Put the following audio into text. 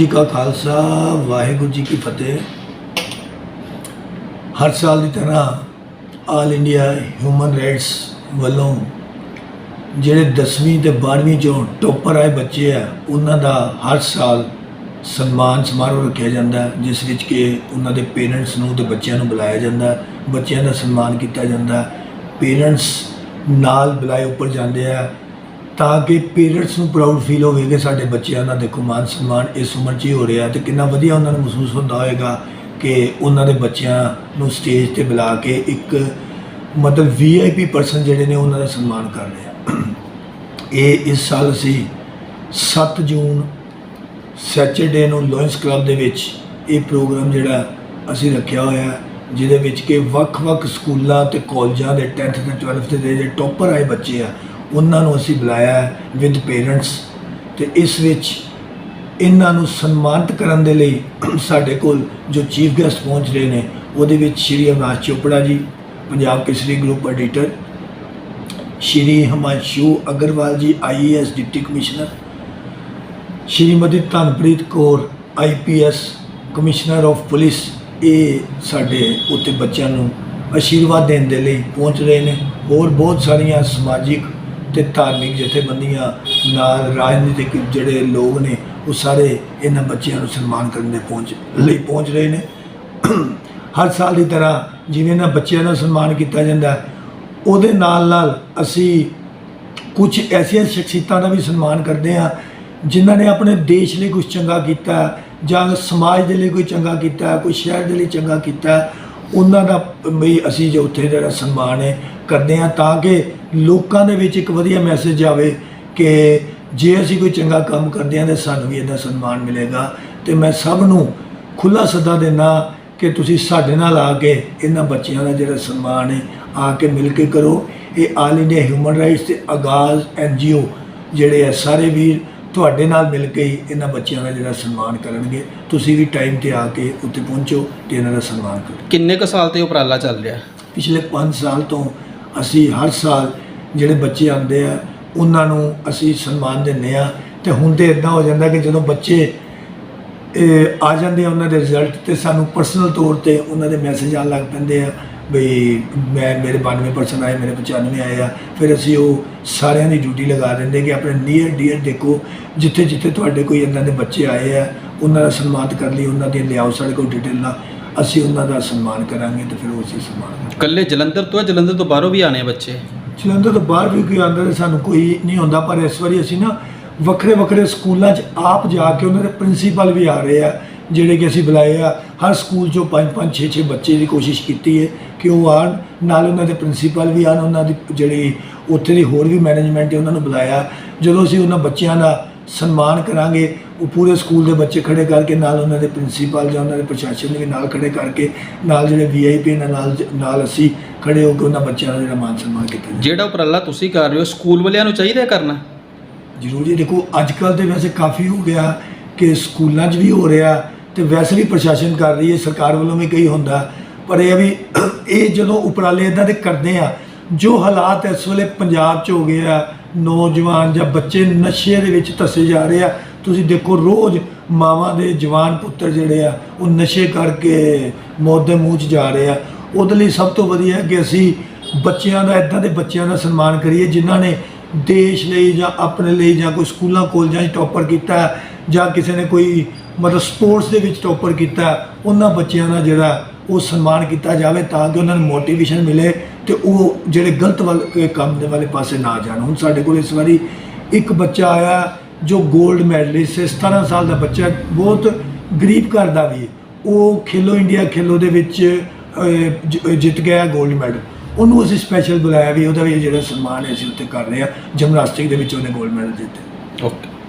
ਜੀ ਕਾ ਖਾਲਸਾ, ਵਾਹਿਗੁਰੂ ਜੀ ਕੀ ਫਤਿਹ। ਹਰ ਸਾਲ ਦੀ ਤਰ੍ਹਾਂ ਆਲ ਇੰਡੀਆ ਹਿਊਮਨ ਰਾਈਟਸ ਵੱਲੋਂ ਜਿਹੜੇ 10ਵੀਂ ਤੇ 12ਵੀਂ ਚੋਂ ਟੋਪਰ ਆਏ ਬੱਚੇ ਆ, ਉਹਨਾਂ ਦਾ ਹਰ ਸਾਲ ਸਨਮਾਨ ਸਮਾਰੋਹ ਰੱਖਿਆ ਜਾਂਦਾ, ਜਿਸ ਵਿੱਚ ਕਿ ਉਹਨਾਂ ਦੇ ਪੇਰੈਂਟਸ ਨੂੰ ਤੇ ਬੱਚਿਆਂ ਨੂੰ ਬੁਲਾਇਆ ਜਾਂਦਾ, ਬੱਚਿਆਂ ਦਾ ਸਨਮਾਨ ਕੀਤਾ ਜਾਂਦਾ। ਪੇਰੈਂਟਸ ਨਾਲ ਬੁਲਾਏ ਉੱਪਰ ਜਾਂਦੇ ਆ ਤਾਂ ਕਿ ਪੇਰੈਂਟਸ ਨੂੰ ਪ੍ਰਾਊਡ ਫੀਲ ਹੋਵੇ ਕਿ ਸਾਡੇ ਬੱਚਿਆਂ ਦਾ ਦੇਖੋ ਮਾਨ ਸਨਮਾਨ ਇਸ ਉਮਰ 'ਚ ਹੀ ਹੋ ਰਿਹਾ ਤੇ ਕਿੰਨਾ ਵਧੀਆ ਉਹਨਾਂ ਨੂੰ ਮਹਿਸੂਸ ਹੁੰਦਾ ਹੋਵੇਗਾ ਕਿ ਉਹਨਾਂ ਦੇ ਬੱਚਿਆਂ ਨੂੰ ਸਟੇਜ ਤੇ ਬੁਲਾ ਕੇ ਇੱਕ ਮਤਲਬ ਵੀਆਈਪੀ ਪਰਸਨ ਜਿਹੜੇ ਨੇ ਉਹਨਾਂ ਦਾ ਸਨਮਾਨ ਕਰ ਰਹੇ ਇਹ ਇਸ ਸਾਲ ਅਸੀਂ 7 ਜੂਨ, ਸੈਚਰਡੇ ਨੂੰ ਲੋਇੰਸ ਕਲੱਬ ਦੇ ਵਿੱਚ ਇਹ ਪ੍ਰੋਗਰਾਮ ਜਿਹੜਾ ਅਸੀਂ ਰੱਖਿਆ ਹੋਇਆ ਜਿਹਦੇ ਵਿੱਚ ਕਿ ਵੱਖ-ਵੱਖ ਸਕੂਲਾਂ ਤੇ ਕਾਲਜਾਂ ਦੇ 10th ਤੇ 12th ਦੇ ਜਿਹੜੇ ਟੌਪਰ ਆਏ ਬੱਚੇ ਆ ਉਹਨਾਂ ਨੂੰ ਅਸੀਂ ਬੁਲਾਇਆ ਹੈ ਵਿਦ ਪੇਰੈਂਟਸ ਤੇ ਇਸ ਵਿੱਚ ਇਹਨਾਂ ਨੂੰ ਸਨਮਾਨਿਤ ਕਰਨ ਦੇ ਲਈ ਸਾਡੇ ਕੋਲ ਜੋ ਚੀਫ ਗੈਸਟ ਪਹੁੰਚ ਰਹੇ ਨੇ, ਉਹਦੇ ਵਿੱਚ Shri Avinash Chopra ji, Punjab Kesari group editor, Shri Himanshu Agarwal ji IAS deputy commissioner, Shrimati Dhanpreet Kaur IPS commissioner of police ਇਹ ਸਾਡੇ ਉੱਤੇ ਬੱਚਿਆਂ ਨੂੰ ਅਸ਼ੀਰਵਾਦ ਦੇਣ ਦੇ ਲਈ ਪਹੁੰਚ ਰਹੇ ਨੇ। ਹੋਰ ਬਹੁਤ ਸਾਰੀਆਂ ਸਮਾਜਿਕ ਤੇ ਧਾਰਮਿਕ ਜਥੇਬੰਦੀਆਂ ਨਾਲ ਰਾਜਨੀਤਿਕ ਜਿਹੜੇ ਲੋਕ ਨੇ, ਉਹ ਸਾਰੇ ਇਹਨਾਂ ਬੱਚਿਆਂ ਨੂੰ ਸਨਮਾਨ ਕਰਨ ਦੇ ਪਹੁੰਚ, ਲਈ ਪਹੁੰਚ ਰਹੇ ਨੇ। ਹਰ ਸਾਲ ਦੀ ਤਰ੍ਹਾਂ ਜਿਵੇਂ ਇਹਨਾਂ ਬੱਚਿਆਂ ਦਾ ਸਨਮਾਨ ਕੀਤਾ ਜਾਂਦਾ, ਉਹਦੇ ਨਾਲ ਨਾਲ ਅਸੀਂ ਕੁਝ ਐਸੀਆਂ ਸ਼ਖਸੀਅਤਾਂ ਦਾ ਵੀ ਸਨਮਾਨ ਕਰਦੇ ਹਾਂ, ਜਿਨ੍ਹਾਂ ਨੇ ਆਪਣੇ ਦੇਸ਼ ਲਈ ਕੁਝ ਚੰਗਾ ਕੀਤਾ, ਜਾਂ ਸਮਾਜ ਦੇ ਲਈ ਕੋਈ ਚੰਗਾ ਕੀਤਾ, ਕੋਈ ਸ਼ਹਿਰ ਦੇ ਲਈ ਚੰਗਾ ਕੀਤਾ, ਉਹਨਾਂ ਦਾ ਵੀ ਅਸੀਂ ਜੋ ਉੱਥੇ ਜਿਹੜਾ ਸਨਮਾਨ ਹੈ ਕਰਦੇ ਆ ਤਾਂ ਕਿ ਲੋਕਾਂ ਦੇ ਵਿੱਚ ਇੱਕ ਵਧੀਆ ਮੈਸੇਜ ਆਵੇ ਕਿ ਜੇ ਅਸੀਂ ਕੋਈ ਚੰਗਾ ਕੰਮ ਕਰਦੇ ਹਾਂ ਤਾਂ ਸਾਨੂੰ ਵੀ ਇਹਦਾ ਸਨਮਾਨ ਮਿਲੇਗਾ। ਤੇ ਮੈਂ ਸਭ ਨੂੰ ਖੁੱਲਾ ਸੱਦਾ ਦੇਣਾ ਕਿ ਤੁਸੀਂ ਸਾਡੇ ਨਾਲ ਆ ਕੇ ਇਹਨਾਂ ਬੱਚਿਆਂ ਦਾ ਜਿਹੜਾ ਸਨਮਾਨ ਹੈ ਆ ਕੇ ਮਿਲ ਕੇ ਕਰੋ। ਇਹ ਆਲ ਇੰਡੀਆ ਹਿਊਮਨ ਰਾਈਟਸ ਤੇ ਆਗਾਜ਼ ਐਨਜੀਓ ਜਿਹੜੇ ਆ ਸਾਰੇ ਵੀਰ ਤੁਹਾਡੇ ਨਾਲ ਮਿਲ ਕੇ ਹੀ ਇਹਨਾਂ ਬੱਚਿਆਂ ਦਾ ਜਿਹੜਾ ਸਨਮਾਨ ਕਰਨਗੇ। ਤੁਸੀਂ ਵੀ ਟਾਈਮ ਤੇ ਆ ਕੇ ਉੱਥੇ ਪਹੁੰਚੋ ਤੇ ਇਹਨਾਂ ਦਾ ਸਨਮਾਨ ਕਰੋ। ਕਿੰਨੇ ਕੁ ਸਾਲ ਤੇ ਉਪਰਾਲਾ ਚੱਲ ਰਿਹਾ? ਪਿਛਲੇ 5 ਸਾਲ ਤੋਂ ਅਸੀਂ ਹਰ ਸਾਲ ਜਿਹੜੇ ਬੱਚੇ ਆਉਂਦੇ ਆ, ਉਹਨਾਂ ਨੂੰ ਅਸੀਂ ਸਨਮਾਨ ਦਿੰਦੇ ਆ ਤੇ ਹੁਣ ਤੇ ਇਦਾਂ ਹੋ ਜਾਂਦਾ ਕਿ ਜਦੋਂ ਬੱਚੇ ਆ ਜਾਂਦੇ ਆ ਉਹਨਾਂ ਦੇ ਰਿਜ਼ਲਟ ਤੇ ਸਾਨੂੰ ਪਰਸਨਲ ਤੌਰ ਤੇ ਉਹਨਾਂ ਦੇ ਮੈਸੇਜ ਆਉਣ ਲੱਗ ਪੈਂਦੇ ਆ ਬਈ ਮੈਂ ਮੇਰੇ 92% ਆਏ, ਮੇਰੇ 95 ਆਏ ਆ। ਫਿਰ ਅਸੀਂ ਉਹ ਸਾਰਿਆਂ ਦੀ ਡਿਊਟੀ ਲਗਾ ਦਿੰਦੇ ਕਿ ਆਪਣੇ ਨੀਅਰ ਡੀਅਰ ਦੇਖੋ ਜਿੱਥੇ ਜਿੱਥੇ ਤੁਹਾਡੇ ਕੋਈ ਇਹਨਾਂ ਦੇ ਬੱਚੇ ਆਏ ਆ, ਉਹਨਾਂ ਦਾ ਸਨਮਾਨਿਤ ਕਰ ਲਈ, ਉਹਨਾਂ ਦੀ ਲਿਆਓ ਸਾਡੇ ਕੋਲ ਡਿਟੇਲਾਂ ਅਸੀਂ ਉਹਨਾਂ ਦਾ ਸਨਮਾਨ ਕਰਾਂਗੇ ਤੇ ਫਿਰ ਉਹ ਅਸੀਂ ਸਨਮਾਨ ਕਰਾਂਗੇ ਕੱਲੇ ਜਲੰਧਰ ਤੋਂ ਜਲੰਧਰ ਤੋਂ ਬਾਹਰੋਂ ਵੀ ਆਣੇ ਬੱਚੇ? ਜਲੰਧਰ ਤੋਂ ਬਾਹਰ ਵੀ ਕੋਈ ਆਉਂਦਾ ਤੇ ਸਾਨੂੰ ਕੋਈ ਨਹੀਂ ਹੁੰਦਾ ਪਰ ਇਸ ਵਾਰੀ ਅਸੀਂ ਨਾ ਵੱਖਰੇ ਵੱਖਰੇ ਸਕੂਲਾਂ 'ਚ ਆਪ ਜਾ ਕੇ ਉਹਨਾਂ ਦੇ ਪ੍ਰਿੰਸੀਪਲ ਵੀ ਆ ਰਹੇ ਆ ਜਿਹੜੇ ਕਿ ਅਸੀਂ ਬੁਲਾਏ ਆ। ਹਰ ਸਕੂਲ 'ਚੋਂ 5 5 6 6 ਬੱਚੇ ਦੀ ਕੋਸ਼ਿਸ਼ ਕੀਤੀ ਹੈ ਕਿ ਉਹ ਆਣ ਨਾਲ ਉਹਨਾਂ ਦੇ ਪ੍ਰਿੰਸੀਪਲ ਵੀ ਆਣ ਉਹਨਾਂ ਦੀ ਜਿਹੜੀ ਉੱਥੇ ਦੀ ਹੋਰ ਵੀ ਮੈਨੇਜਮੈਂਟ ਹੈ ਉਹਨਾਂ ਨੂੰ ਬੁਲਾਇਆ। ਜਦੋਂ ਅਸੀਂ ਉਹਨਾਂ ਬੱਚਿਆਂ ਦਾ ਸਨਮਾਨ ਕਰਾਂਗੇ ਉਹ ਪੂਰੇ ਸਕੂਲ ਦੇ ਬੱਚੇ ਖੜੇ ਕਰਕੇ ਨਾਲ ਉਹਨਾਂ ਦੇ ਪ੍ਰਿੰਸੀਪਲ ਜਾਂ ਉਹਨਾਂ ਦੇ ਪ੍ਰਸ਼ਾਸਨ ਵੀ ਨਾਲ ਖੜੇ ਕਰਕੇ ਨਾਲ ਜਿਹੜੇ ਵੀਆਈਪੀ ਨਾਲ ਨਾਲ ਅਸੀਂ ਖੜੇ ਹੋ ਕੇ ਉਹਨਾਂ ਬੱਚਿਆਂ ਦਾ ਜਿਹੜਾ ਮਾਨ ਸਨਮਾਨ ਕੀਤਾ। ਜਿਹੜਾ ਉਪਰਾਲਾ ਤੁਸੀਂ ਕਰ ਰਹੇ ਹੋ ਸਕੂਲ ਵਾਲਿਆਂ ਨੂੰ ਚਾਹੀਦਾ ਕਰਨਾ ਜ਼ਰੂਰ ਦੇਖੋ ਅੱਜ ਕੱਲ ਤੇ ਵੈਸੇ ਕਾਫੀ ਹੋ ਗਿਆ ਕਿ ਸਕੂਲਾਂ 'ਚ ਵੀ ਹੋ ਰਿਹਾ ਤੇ ਵੈਸੇ ਵੀ ਪ੍ਰਸ਼ਾਸਨ ਕਰ ਰਹੀ ਹੈ ਸਰਕਾਰ ਵੱਲੋਂ ਵੀ ਕਈ ਹੁੰਦਾ ਪਰ ਇਹ ਵੀ ਇਹ ਜਦੋਂ ਉਪਰਾਲੇ ਇਦਾਂ ਦੇ ਕਰਦੇ ਆ ਜੋ ਹਾਲਾਤ ਇਸ ਵੇਲੇ ਪੰਜਾਬ 'ਚ ਹੋ ਗਏ ਆ ਨੌਜਵਾਨ ਜਾਂ ਬੱਚੇ ਨਸ਼ੇ ਦੇ ਵਿੱਚ ਧੱਸੇ ਜਾ ਰਹੇ ਆ ਤੁਸੀਂ ਦੇਖੋ ਰੋਜ਼ ਮਾਵਾਂ ਦੇ ਜਵਾਨ ਪੁੱਤਰ ਜਿਹੜੇ ਆ, ਉਹ ਨਸ਼ੇ ਕਰਕੇ ਮੌਤ ਦੇ ਮੂੰਹ 'ਚ ਜਾ ਰਹੇ ਆ। ਉਹਦੇ ਲਈ ਸਭ ਤੋਂ ਵਧੀਆ ਹੈ ਕਿ ਅਸੀਂ ਬੱਚਿਆਂ ਦਾ, ਇਦਾਂ ਦੇ ਬੱਚਿਆਂ ਦਾ ਸਨਮਾਨ ਕਰੀਏ ਜਿਨ੍ਹਾਂ ਨੇ ਦੇਸ਼ ਲਈ ਜਾਂ ਆਪਣੇ ਲਈ ਜਾਂ ਕੋਈ ਸਕੂਲਾਂ, ਕਾਲਜਾਂ 'ਚ ਟੌਪਰ ਕੀਤਾ ਜਾਂ ਕਿਸੇ ਨੇ ਕੋਈ ਮਤਲਬ ਸਪੋਰਟਸ ਦੇ ਵਿੱਚ ਟੌਪਰ ਕੀਤਾ ਉਹਨਾਂ ਬੱਚਿਆਂ ਦਾ ਜਿਹੜਾ ਉਹ ਸਨਮਾਨ ਕੀਤਾ ਜਾਵੇ ਤਾਂ ਕਿ ਉਹਨਾਂ ਨੂੰ ਮੋਟੀਵੇਸ਼ਨ ਮਿਲੇ ਤੇ ਉਹ ਜਿਹੜੇ ਗਲਤ ਵੱਲ ਕੰਮ ਦੇ ਵਾਲੇ ਪਾਸੇ ਨਾ ਜਾਣ। ਹੁਣ ਸਾਡੇ ਕੋਲ ਇਸ ਵਾਰੀ ਇੱਕ ਬੱਚਾ ਆਇਆ ਜੋ 골ਡ ਮੈਡਲਿਸਟ 17 ਸਾਲ ਦਾ ਬੱਚਾ ਬਹੁਤ ਗਰੀਬ ਘਰ ਦਾ ਵੀ ਉਹ ਖੇਲੋ ਇੰਡੀਆ ਖੇਲੋ ਦੇ ਵਿੱਚ ਜਿੱਤ ਗਿਆ 골ਡ ਮੈਡਲ ਉਹਨੂੰ ਅਸੀਂ ਸਪੈਸ਼ਲ ਬੁਲਾਇਆ ਵੀ ਉਹਦਾ ਵੀ ਜਿਹੜਾ ਸਨਮਾਨ ਹੈ ਅਸੀਂ ਉੱਤੇ ਕਰ ਰਹੇ ਆ ਜਿਮਨਾਸਟਿਕ ਦੇ ਵਿੱਚ ਉਹਨੇ 골ਡ ਮੈਡਲ ਜਿੱਤਿਆ ਓਕੇ